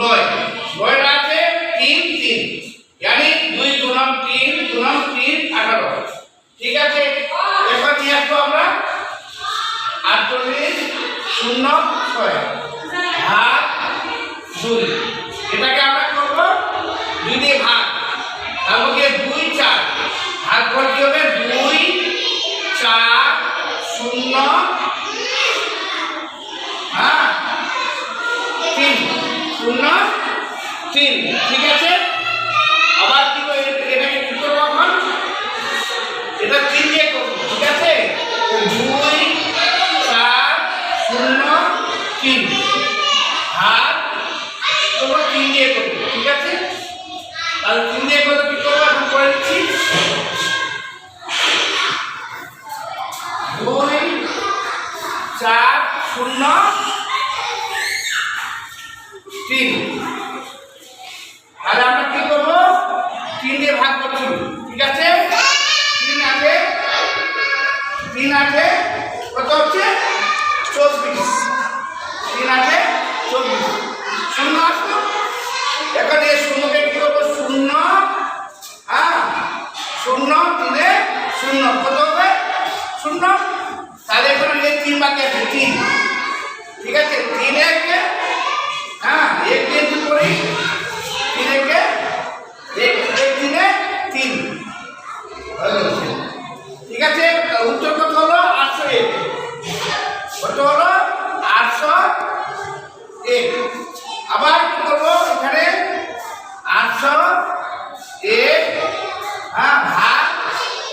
নয়। নয়টা আছে তিন তিন। জানি দুই দুনাম তিন দুনাম তিন, আঠারো। ঠিক আছে? এবার নিয়ে আসব আমরা আটচল্লিশ শূন্য ছয়। তিন ঠিক আছে? আবার কি এটাকে করব এখন? এটা তিন দিয়ে ঠিক আছে? দুই, চার, শূন্য, তিন। হাত তোমরা তিন দিয়ে করব, ঠিক আছে? তাহলে তিন দিয়ে করলে কি করব? এখন করে দিচ্ছি। দুই, চার, শূন্য, তিন। তিন আছে কত হচ্ছে? চব্বিশ। তিন আছে চব্বিশ। শূন্য আসলো? এখন এই শূন্যকে কি করব? শূন্য হ্যাঁ? শূন্য তিনে শূন্য। কত হবে? শূন্য। তাহলে এখন এই তিন বাকি আছে, তিন। ঠিক আছে? তিন একে হ্যাঁ এক দিয়ে করি তিন একে এক এক তিনে তিন হলো। ঠিক আছে তার উত্তর কত হলো আটশো এক কত হলো আটশো এক আবার কি করব এখানে আটশো এক হ্যাঁ ভাগ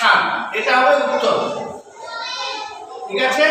সাত এটা হবে উত্তর। ঠিক আছে?